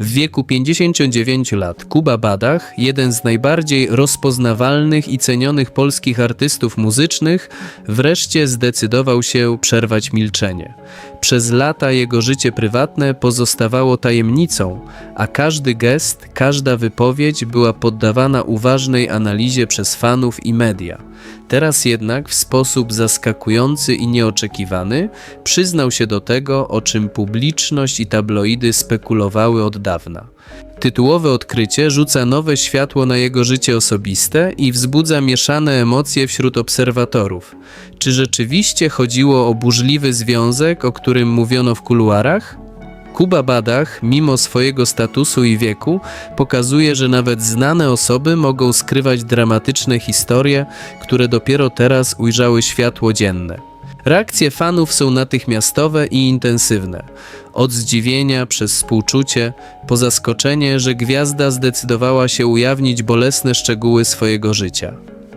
W wieku 59 lat Kuba Badach, jeden z najbardziej rozpoznawalnych i cenionych polskich artystów muzycznych, wreszcie zdecydował się przerwać milczenie. Przez lata jego życie prywatne pozostawało tajemnicą, a każdy gest, każda wypowiedź była poddawana uważnej analizie przez fanów i media. Teraz jednak w sposób zaskakujący i nieoczekiwany przyznał się do tego, o czym publiczność i tabloidy spekulowały od dawna. Tytułowe odkrycie rzuca nowe światło na jego życie osobiste i wzbudza mieszane emocje wśród obserwatorów. Czy rzeczywiście chodziło o burzliwy związek, o którym mówiono w kuluarach? Kuba Badach, mimo swojego statusu i wieku, pokazuje, że nawet znane osoby mogą skrywać dramatyczne historie, które dopiero teraz ujrzały światło dzienne. Reakcje fanów są natychmiastowe i intensywne. Od zdziwienia przez współczucie, po zaskoczenie, że gwiazda zdecydowała się ujawnić bolesne szczegóły swojego życia.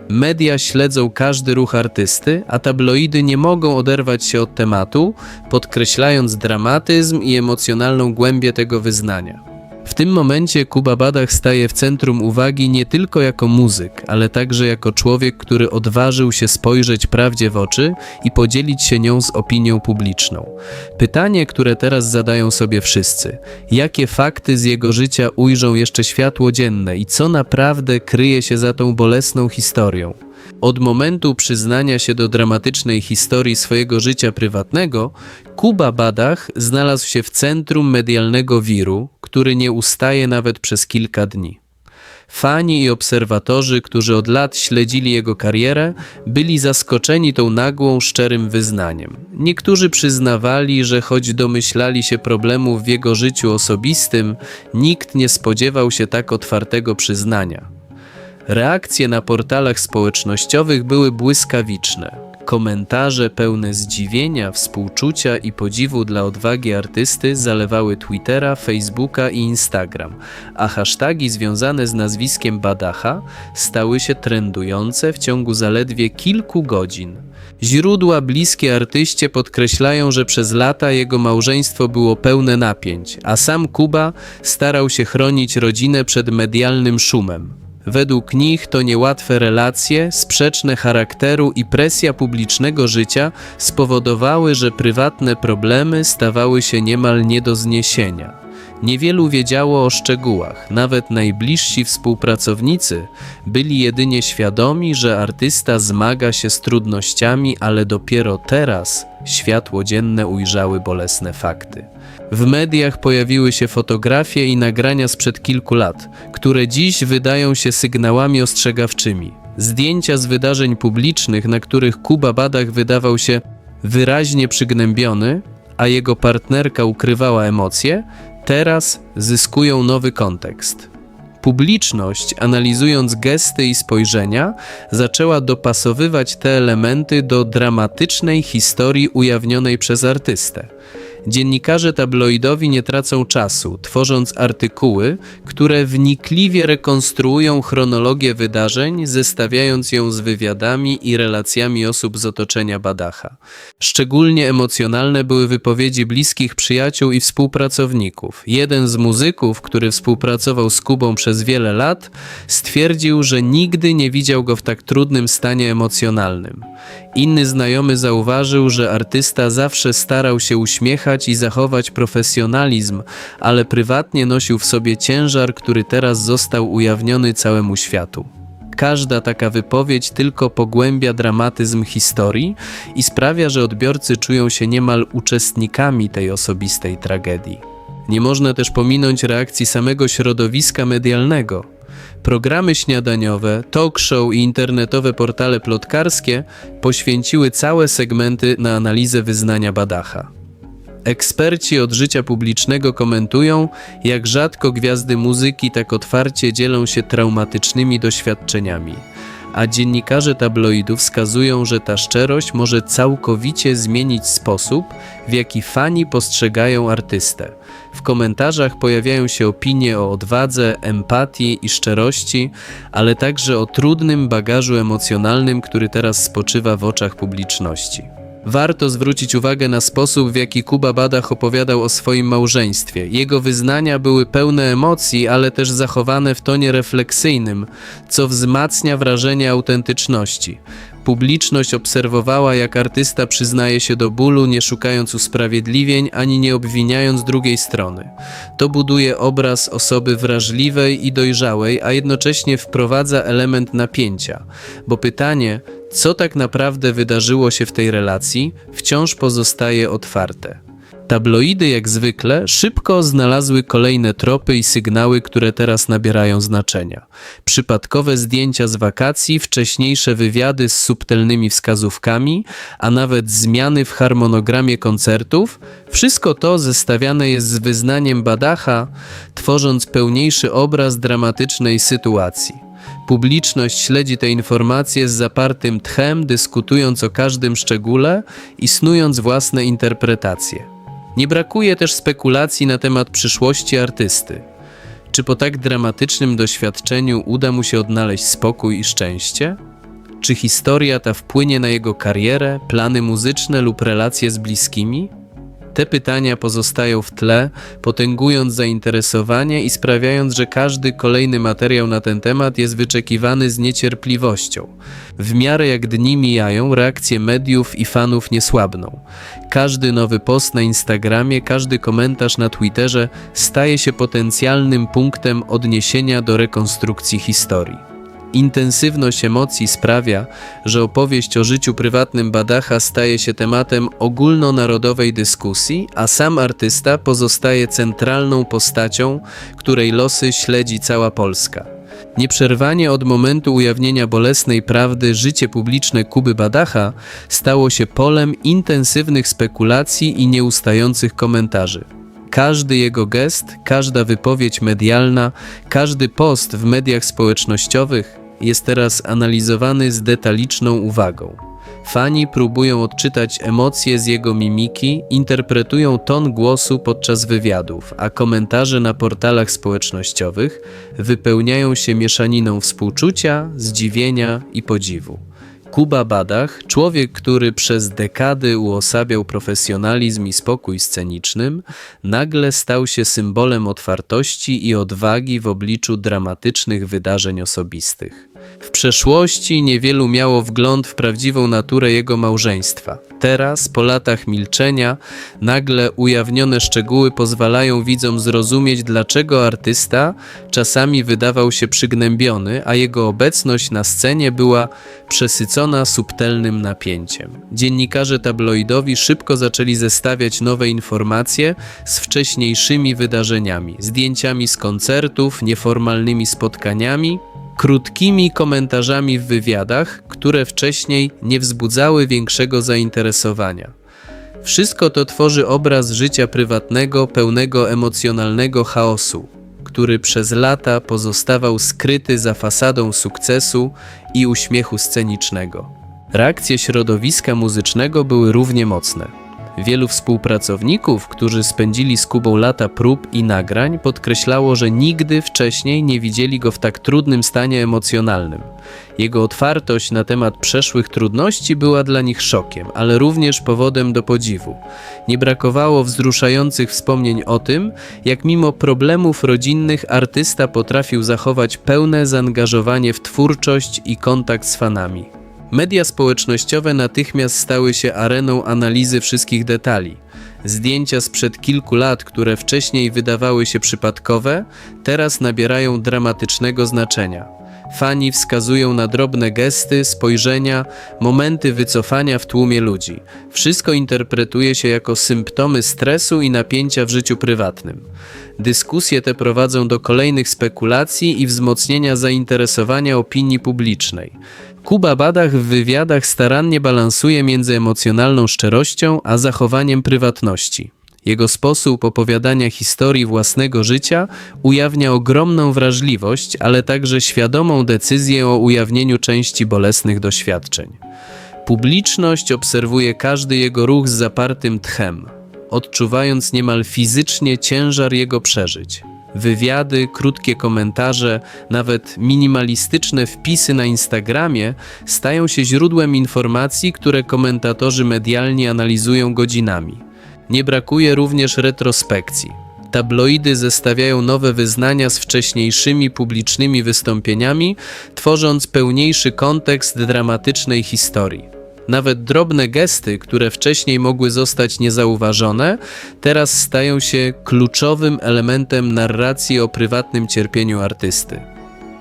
Media śledzą każdy ruch artysty, a tabloidy nie mogą oderwać się od tematu, podkreślając dramatyzm i emocjonalną głębię tego wyznania. W tym momencie Kuba Badach staje w centrum uwagi nie tylko jako muzyk, ale także jako człowiek, który odważył się spojrzeć prawdzie w oczy i podzielić się nią z opinią publiczną. Pytanie, które teraz zadają sobie wszyscy: jakie fakty z jego życia ujrzą jeszcze światło dzienne i co naprawdę kryje się za tą bolesną historią? Od momentu przyznania się do dramatycznej historii swojego życia prywatnego, Kuba Badach znalazł się w centrum medialnego wiru, który nie ustaje nawet przez kilka dni. Fani i obserwatorzy, którzy od lat śledzili jego karierę, byli zaskoczeni tą nagłą, szczerym wyznaniem. Niektórzy przyznawali, że choć domyślali się problemów w jego życiu osobistym, nikt nie spodziewał się tak otwartego przyznania. Reakcje na portalach społecznościowych były błyskawiczne. Komentarze pełne zdziwienia, współczucia i podziwu dla odwagi artysty zalewały Twittera, Facebooka i Instagram, a hasztagi związane z nazwiskiem Badacha stały się trendujące w ciągu zaledwie kilku godzin. Źródła bliskie artyście podkreślają, że przez lata jego małżeństwo było pełne napięć, a sam Kuba starał się chronić rodzinę przed medialnym szumem. Według nich to niełatwe relacje, sprzeczne charakteru i presja publicznego życia spowodowały, że prywatne problemy stawały się niemal nie do zniesienia. Niewielu wiedziało o szczegółach, nawet najbliżsi współpracownicy byli jedynie świadomi, że artysta zmaga się z trudnościami, ale dopiero teraz światło dzienne ujrzały bolesne fakty. W mediach pojawiły się fotografie i nagrania sprzed kilku lat, które dziś wydają się sygnałami ostrzegawczymi. Zdjęcia z wydarzeń publicznych, na których Kuba Badach wydawał się wyraźnie przygnębiony, a jego partnerka ukrywała emocje, teraz zyskują nowy kontekst. Publiczność, analizując gesty i spojrzenia, zaczęła dopasowywać te elementy do dramatycznej historii ujawnionej przez artystę. Dziennikarze tabloidowi nie tracą czasu, tworząc artykuły, które wnikliwie rekonstruują chronologię wydarzeń, zestawiając ją z wywiadami i relacjami osób z otoczenia Badacha. Szczególnie emocjonalne były wypowiedzi bliskich przyjaciół i współpracowników. Jeden z muzyków, który współpracował z Kubą przez wiele lat, stwierdził, że nigdy nie widział go w tak trudnym stanie emocjonalnym. Inny znajomy zauważył, że artysta zawsze starał się uśmiechać i zachować profesjonalizm, ale prywatnie nosił w sobie ciężar, który teraz został ujawniony całemu światu. Każda taka wypowiedź tylko pogłębia dramatyzm historii i sprawia, że odbiorcy czują się niemal uczestnikami tej osobistej tragedii. Nie można też pominąć reakcji samego środowiska medialnego. Programy śniadaniowe, talk show i internetowe portale plotkarskie poświęciły całe segmenty na analizę wyznania Badacha. Eksperci od życia publicznego komentują, jak rzadko gwiazdy muzyki tak otwarcie dzielą się traumatycznymi doświadczeniami, a dziennikarze tabloidów wskazują, że ta szczerość może całkowicie zmienić sposób, w jaki fani postrzegają artystę. W komentarzach pojawiają się opinie o odwadze, empatii i szczerości, ale także o trudnym bagażu emocjonalnym, który teraz spoczywa w oczach publiczności. Warto zwrócić uwagę na sposób, w jaki Kuba Badach opowiadał o swoim małżeństwie. Jego wyznania były pełne emocji, ale też zachowane w tonie refleksyjnym, co wzmacnia wrażenie autentyczności. Publiczność obserwowała, jak artysta przyznaje się do bólu, nie szukając usprawiedliwień ani nie obwiniając drugiej strony. To buduje obraz osoby wrażliwej i dojrzałej, a jednocześnie wprowadza element napięcia, bo pytanie, co tak naprawdę wydarzyło się w tej relacji, wciąż pozostaje otwarte. Tabloidy, jak zwykle, szybko znalazły kolejne tropy i sygnały, które teraz nabierają znaczenia. Przypadkowe zdjęcia z wakacji, wcześniejsze wywiady z subtelnymi wskazówkami, a nawet zmiany w harmonogramie koncertów wszystko to zestawiane jest z wyznaniem Badacha, tworząc pełniejszy obraz dramatycznej sytuacji. Publiczność śledzi te informacje z zapartym tchem, dyskutując o każdym szczególe i snując własne interpretacje. Nie brakuje też spekulacji na temat przyszłości artysty. Czy po tak dramatycznym doświadczeniu uda mu się odnaleźć spokój i szczęście? Czy historia ta wpłynie na jego karierę, plany muzyczne lub relacje z bliskimi? Te pytania pozostają w tle, potęgując zainteresowanie i sprawiając, że każdy kolejny materiał na ten temat jest wyczekiwany z niecierpliwością. W miarę jak dni mijają, reakcje mediów i fanów nie słabną. Każdy nowy post na Instagramie, każdy komentarz na Twitterze staje się potencjalnym punktem odniesienia do rekonstrukcji historii. Intensywność emocji sprawia, że opowieść o życiu prywatnym Badacha staje się tematem ogólnonarodowej dyskusji, a sam artysta pozostaje centralną postacią, której losy śledzi cała Polska. Nieprzerwanie od momentu ujawnienia bolesnej prawdy życie publiczne Kuby Badacha stało się polem intensywnych spekulacji i nieustających komentarzy. Każdy jego gest, każda wypowiedź medialna, każdy post w mediach społecznościowych jest teraz analizowany z detaliczną uwagą. Fani próbują odczytać emocje z jego mimiki, interpretują ton głosu podczas wywiadów, a komentarze na portalach społecznościowych wypełniają się mieszaniną współczucia, zdziwienia i podziwu. Kuba Badach, człowiek, który przez dekady uosabiał profesjonalizm i spokój scenicznym, nagle stał się symbolem otwartości i odwagi w obliczu dramatycznych wydarzeń osobistych. W przeszłości niewielu miało wgląd w prawdziwą naturę jego małżeństwa. Teraz, po latach milczenia, nagle ujawnione szczegóły pozwalają widzom zrozumieć, dlaczego artysta czasami wydawał się przygnębiony, a jego obecność na scenie była przesycona subtelnym napięciem. Dziennikarze tabloidowi szybko zaczęli zestawiać nowe informacje z wcześniejszymi wydarzeniami, zdjęciami z koncertów, nieformalnymi spotkaniami krótkimi komentarzami w wywiadach, które wcześniej nie wzbudzały większego zainteresowania. Wszystko to tworzy obraz życia prywatnego, pełnego emocjonalnego chaosu, który przez lata pozostawał skryty za fasadą sukcesu i uśmiechu scenicznego. Reakcje środowiska muzycznego były równie mocne. Wielu współpracowników, którzy spędzili z Kubą lata prób i nagrań, podkreślało, że nigdy wcześniej nie widzieli go w tak trudnym stanie emocjonalnym. Jego otwartość na temat przeszłych trudności była dla nich szokiem, ale również powodem do podziwu. Nie brakowało wzruszających wspomnień o tym, jak mimo problemów rodzinnych artysta potrafił zachować pełne zaangażowanie w twórczość i kontakt z fanami. Media społecznościowe natychmiast stały się areną analizy wszystkich detali. Zdjęcia sprzed kilku lat, które wcześniej wydawały się przypadkowe, teraz nabierają dramatycznego znaczenia. Fani wskazują na drobne gesty, spojrzenia, momenty wycofania w tłumie ludzi. Wszystko interpretuje się jako symptomy stresu i napięcia w życiu prywatnym. Dyskusje te prowadzą do kolejnych spekulacji i wzmocnienia zainteresowania opinii publicznej. Kuba Badach w wywiadach starannie balansuje między emocjonalną szczerością a zachowaniem prywatności. Jego sposób opowiadania historii własnego życia ujawnia ogromną wrażliwość, ale także świadomą decyzję o ujawnieniu części bolesnych doświadczeń. Publiczność obserwuje każdy jego ruch z zapartym tchem, odczuwając niemal fizycznie ciężar jego przeżyć. Wywiady, krótkie komentarze, nawet minimalistyczne wpisy na Instagramie stają się źródłem informacji, które komentatorzy medialni analizują godzinami. Nie brakuje również retrospekcji. Tabloidy zestawiają nowe wyznania z wcześniejszymi publicznymi wystąpieniami, tworząc pełniejszy kontekst dramatycznej historii. Nawet drobne gesty, które wcześniej mogły zostać niezauważone, teraz stają się kluczowym elementem narracji o prywatnym cierpieniu artysty.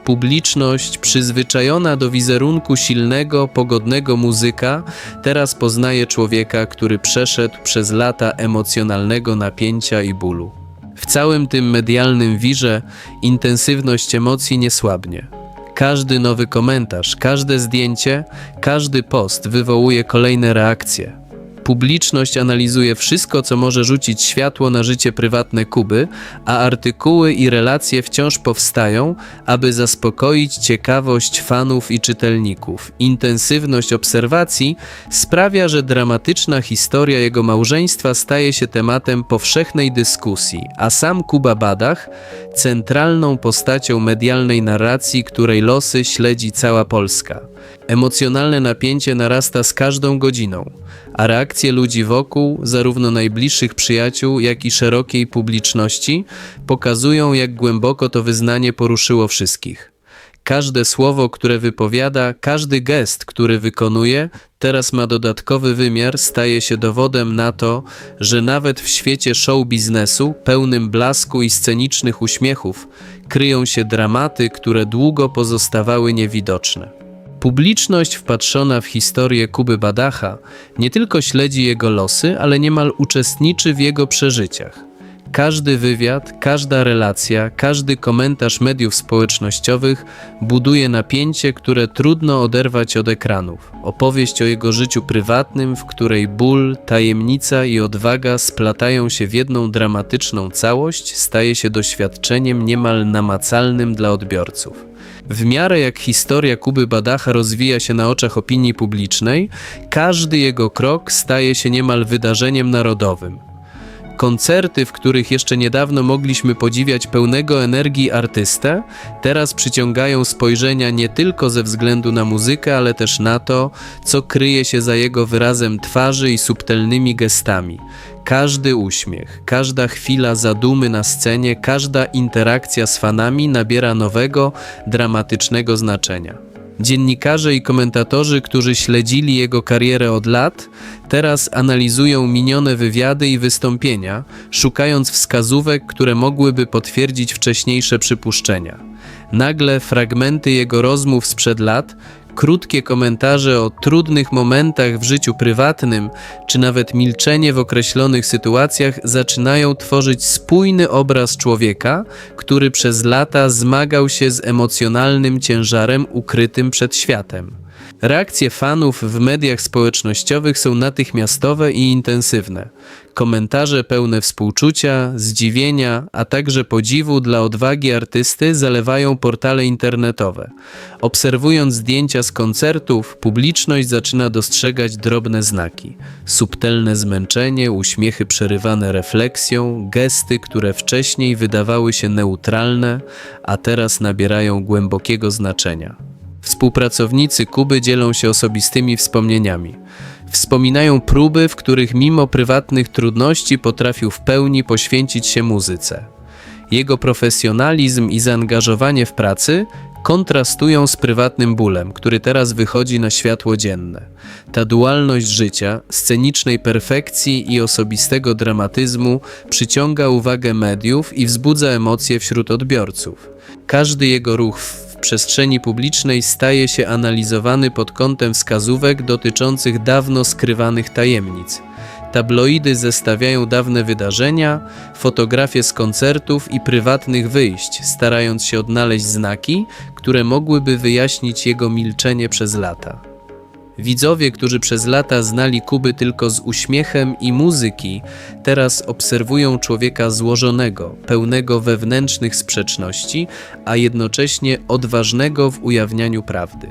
Publiczność, przyzwyczajona do wizerunku silnego, pogodnego muzyka, teraz poznaje człowieka, który przeszedł przez lata emocjonalnego napięcia i bólu. W całym tym medialnym wirze intensywność emocji nie słabnie. Każdy nowy komentarz, każde zdjęcie, każdy post wywołuje kolejne reakcje. Publiczność analizuje wszystko, co może rzucić światło na życie prywatne Kuby, a artykuły i relacje wciąż powstają, aby zaspokoić ciekawość fanów i czytelników. Intensywność obserwacji sprawia, że dramatyczna historia jego małżeństwa staje się tematem powszechnej dyskusji, a sam Kuba Badach centralną postacią medialnej narracji, której losy śledzi cała Polska. Emocjonalne napięcie narasta z każdą godziną, a reakcje ludzi wokół, zarówno najbliższych przyjaciół, jak i szerokiej publiczności, pokazują, jak głęboko to wyznanie poruszyło wszystkich. Każde słowo, które wypowiada, każdy gest, który wykonuje, teraz ma dodatkowy wymiar, staje się dowodem na to, że nawet w świecie show biznesu, pełnym blasku i scenicznych uśmiechów, kryją się dramaty, które długo pozostawały niewidoczne. Publiczność wpatrzona w historię Kuby Badacha nie tylko śledzi jego losy, ale niemal uczestniczy w jego przeżyciach. Każdy wywiad, każda relacja, każdy komentarz mediów społecznościowych buduje napięcie, które trudno oderwać od ekranów. Opowieść o jego życiu prywatnym, w której ból, tajemnica i odwaga splatają się w jedną dramatyczną całość, staje się doświadczeniem niemal namacalnym dla odbiorców. W miarę jak historia Kuby Badacha rozwija się na oczach opinii publicznej, każdy jego krok staje się niemal wydarzeniem narodowym. Koncerty, w których jeszcze niedawno mogliśmy podziwiać pełnego energii artystę, teraz przyciągają spojrzenia nie tylko ze względu na muzykę, ale też na to, co kryje się za jego wyrazem twarzy i subtelnymi gestami. Każdy uśmiech, każda chwila zadumy na scenie, każda interakcja z fanami nabiera nowego, dramatycznego znaczenia. Dziennikarze i komentatorzy, którzy śledzili jego karierę od lat, teraz analizują minione wywiady i wystąpienia, szukając wskazówek, które mogłyby potwierdzić wcześniejsze przypuszczenia. Nagle fragmenty jego rozmów sprzed lat, krótkie komentarze o trudnych momentach w życiu prywatnym, czy nawet milczenie w określonych sytuacjach zaczynają tworzyć spójny obraz człowieka, który przez lata zmagał się z emocjonalnym ciężarem ukrytym przed światem. Reakcje fanów w mediach społecznościowych są natychmiastowe i intensywne. Komentarze pełne współczucia, zdziwienia, a także podziwu dla odwagi artysty zalewają portale internetowe. Obserwując zdjęcia z koncertów, publiczność zaczyna dostrzegać drobne znaki: subtelne zmęczenie, uśmiechy przerywane refleksją, gesty, które wcześniej wydawały się neutralne, a teraz nabierają głębokiego znaczenia. Współpracownicy Kuby dzielą się osobistymi wspomnieniami. Wspominają próby, w których mimo prywatnych trudności potrafił w pełni poświęcić się muzyce. Jego profesjonalizm i zaangażowanie w pracy kontrastują z prywatnym bólem, który teraz wychodzi na światło dzienne. Ta dualność życia, scenicznej perfekcji i osobistego dramatyzmu przyciąga uwagę mediów i wzbudza emocje wśród odbiorców. Każdy jego ruch przestrzeni publicznej staje się analizowany pod kątem wskazówek dotyczących dawno skrywanych tajemnic. Tabloidy zestawiają dawne wydarzenia, fotografie z koncertów i prywatnych wyjść, starając się odnaleźć znaki, które mogłyby wyjaśnić jego milczenie przez lata. Widzowie, którzy przez lata znali Kuby tylko z uśmiechem i muzyki, teraz obserwują człowieka złożonego, pełnego wewnętrznych sprzeczności, a jednocześnie odważnego w ujawnianiu prawdy.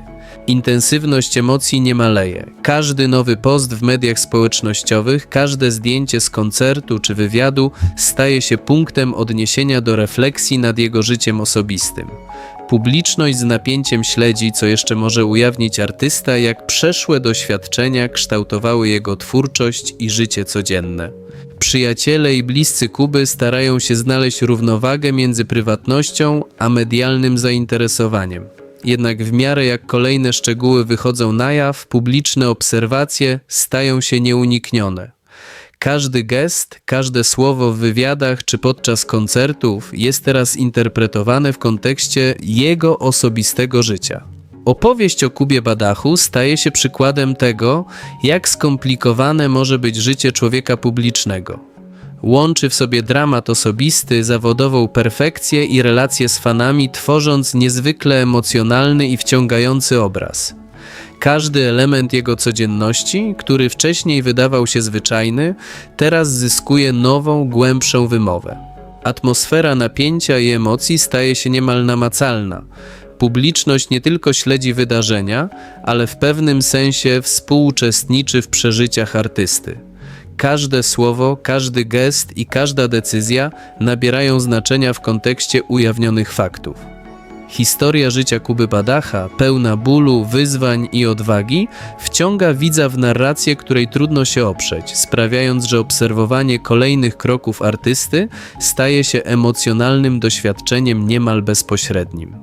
Intensywność emocji nie maleje. Każdy nowy post w mediach społecznościowych, każde zdjęcie z koncertu czy wywiadu staje się punktem odniesienia do refleksji nad jego życiem osobistym. Publiczność z napięciem śledzi, co jeszcze może ujawnić artysta, jak przeszłe doświadczenia kształtowały jego twórczość i życie codzienne. Przyjaciele i bliscy Kuby starają się znaleźć równowagę między prywatnością a medialnym zainteresowaniem. Jednak w miarę jak kolejne szczegóły wychodzą na jaw, publiczne obserwacje stają się nieuniknione. Każdy gest, każde słowo w wywiadach czy podczas koncertów jest teraz interpretowane w kontekście jego osobistego życia. Opowieść o Kubie Badachu staje się przykładem tego, jak skomplikowane może być życie człowieka publicznego. Łączy w sobie dramat osobisty, zawodową perfekcję i relacje z fanami, tworząc niezwykle emocjonalny i wciągający obraz. Każdy element jego codzienności, który wcześniej wydawał się zwyczajny, teraz zyskuje nową, głębszą wymowę. Atmosfera napięcia i emocji staje się niemal namacalna. Publiczność nie tylko śledzi wydarzenia, ale w pewnym sensie współuczestniczy w przeżyciach artysty. Każde słowo, każdy gest i każda decyzja nabierają znaczenia w kontekście ujawnionych faktów. Historia życia Kuby Badacha, pełna bólu, wyzwań i odwagi, wciąga widza w narrację, której trudno się oprzeć, sprawiając, że obserwowanie kolejnych kroków artysty staje się emocjonalnym doświadczeniem niemal bezpośrednim.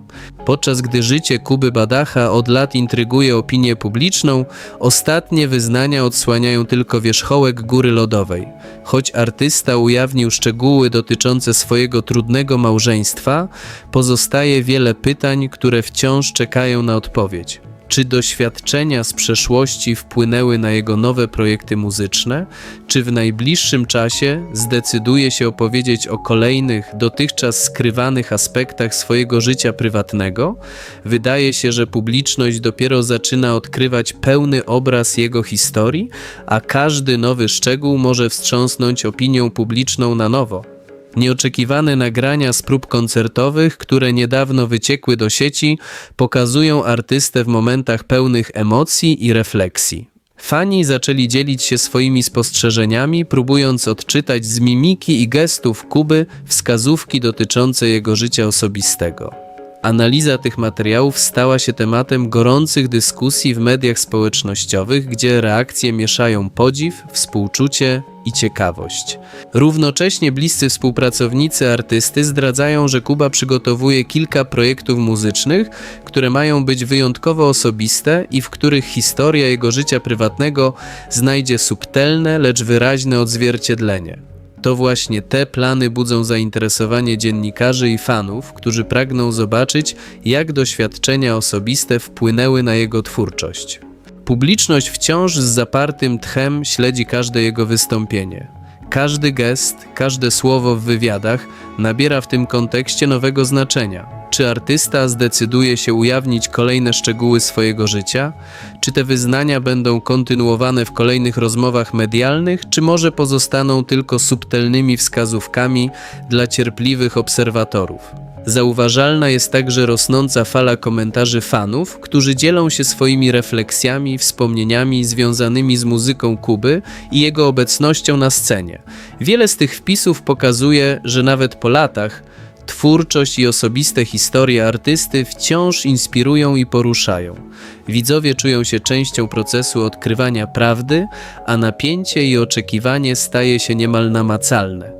Podczas gdy życie Kuby Badacha od lat intryguje opinię publiczną, ostatnie wyznania odsłaniają tylko wierzchołek góry lodowej. Choć artysta ujawnił szczegóły dotyczące swojego trudnego małżeństwa, pozostaje pytań, które wciąż czekają na odpowiedź. Czy doświadczenia z przeszłości wpłynęły na jego nowe projekty muzyczne? Czy w najbliższym czasie zdecyduje się opowiedzieć o kolejnych, dotychczas skrywanych aspektach swojego życia prywatnego? Wydaje się, że publiczność dopiero zaczyna odkrywać pełny obraz jego historii, a każdy nowy szczegół może wstrząsnąć opinią publiczną na nowo. Nieoczekiwane nagrania z prób koncertowych, które niedawno wyciekły do sieci, pokazują artystę w momentach pełnych emocji i refleksji. Fani zaczęli dzielić się swoimi spostrzeżeniami, próbując odczytać z mimiki i gestów Kuby wskazówki dotyczące jego życia osobistego. Analiza tych materiałów stała się tematem gorących dyskusji w mediach społecznościowych, gdzie reakcje mieszają podziw, współczucie i ciekawość. Równocześnie bliscy współpracownicy artysty zdradzają, że Kuba przygotowuje kilka projektów muzycznych, które mają być wyjątkowo osobiste i w których historia jego życia prywatnego znajdzie subtelne, lecz wyraźne odzwierciedlenie. To właśnie te plany budzą zainteresowanie dziennikarzy i fanów, którzy pragną zobaczyć, jak doświadczenia osobiste wpłynęły na jego twórczość. Publiczność wciąż z zapartym tchem śledzi każde jego wystąpienie. Każdy gest, każde słowo w wywiadach nabiera w tym kontekście nowego znaczenia. Czy artysta zdecyduje się ujawnić kolejne szczegóły swojego życia? Czy te wyznania będą kontynuowane w kolejnych rozmowach medialnych, czy może pozostaną tylko subtelnymi wskazówkami dla cierpliwych obserwatorów? Zauważalna jest także rosnąca fala komentarzy fanów, którzy dzielą się swoimi refleksjami, wspomnieniami związanymi z muzyką Kuby i jego obecnością na scenie. Wiele z tych wpisów pokazuje, że nawet po latach twórczość i osobiste historie artysty wciąż inspirują i poruszają. Widzowie czują się częścią procesu odkrywania prawdy, a napięcie i oczekiwanie staje się niemal namacalne.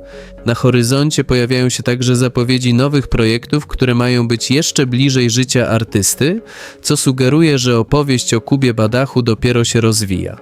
Na horyzoncie pojawiają się także zapowiedzi nowych projektów, które mają być jeszcze bliżej życia artysty, co sugeruje, że opowieść o Kubie Badachu dopiero się rozwija.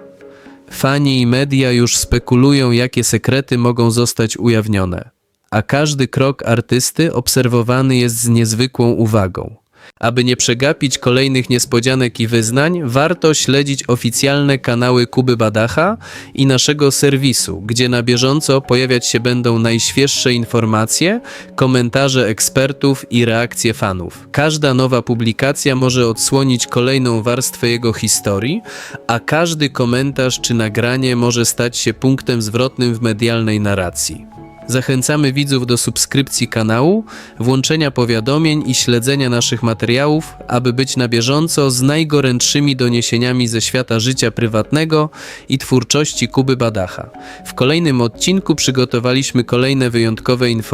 Fani i media już spekulują, jakie sekrety mogą zostać ujawnione, a każdy krok artysty obserwowany jest z niezwykłą uwagą. Aby nie przegapić kolejnych niespodzianek i wyznań, warto śledzić oficjalne kanały Kuby Badacha i naszego serwisu, gdzie na bieżąco pojawiać się będą najświeższe informacje, komentarze ekspertów i reakcje fanów. Każda nowa publikacja może odsłonić kolejną warstwę jego historii, a każdy komentarz czy nagranie może stać się punktem zwrotnym w medialnej narracji. Zachęcamy widzów do subskrypcji kanału, włączenia powiadomień i śledzenia naszych materiałów, aby być na bieżąco z najgorętszymi doniesieniami ze świata życia prywatnego i twórczości Kuby Badacha. W kolejnym odcinku przygotowaliśmy kolejne wyjątkowe informacje